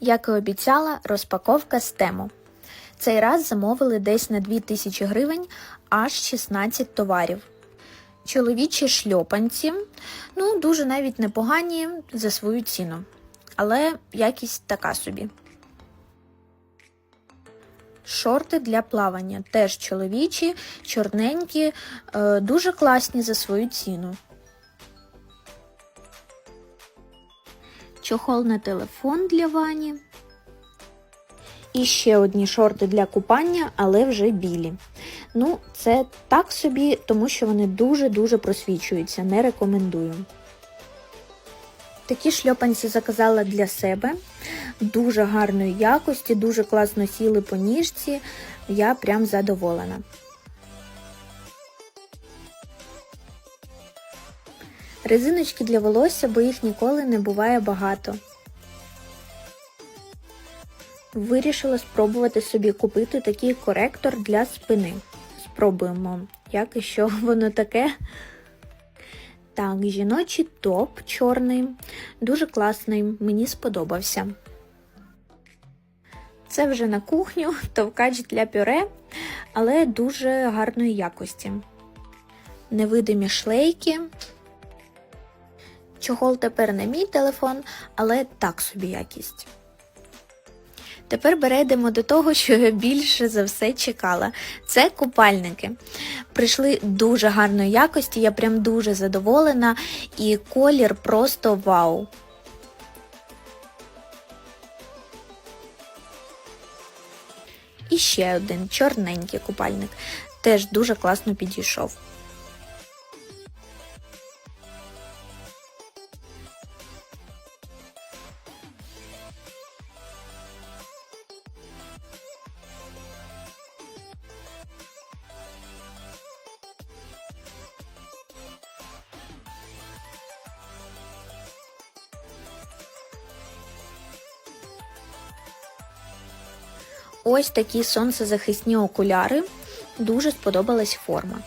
Як і обіцяла, розпаковка з тему. Цей раз замовили десь на 2000 гривень аж 16 товарів. Чоловічі шльопанці, ну, дуже навіть непогані за свою ціну, але якість така собі. Шорти для плавання теж чоловічі, чорненькі, е, дуже класні за свою ціну. Чохол на телефон для вані. І ще одні шорти для купання, але вже білі. Ну, це так собі, тому що вони дуже-дуже просвічуються, не рекомендую. Такі шльопанці заказала для себе, дуже гарної якості, дуже класно сіли по ніжці, я прям задоволена. Резиночки для волосся, бо їх ніколи не буває багато. Вирішила спробувати собі купити такий коректор для спини. Спробуємо, як і що воно таке. Так, жіночий топ чорний, дуже класний, мені сподобався. Це вже на кухню, товкач для пюре, але дуже гарної якості. Невидимі шлейки. Чохол тепер не мій телефон, але так собі якість. Тепер перейдемо до того, що я більше за все чекала. Це купальники. Прийшли дуже гарної якості, я прям дуже задоволена, і колір просто вау. І ще один чорненький купальник. Теж дуже класно підійшов. Ось такі сонцезахисні окуляри. Дуже сподобалась форма.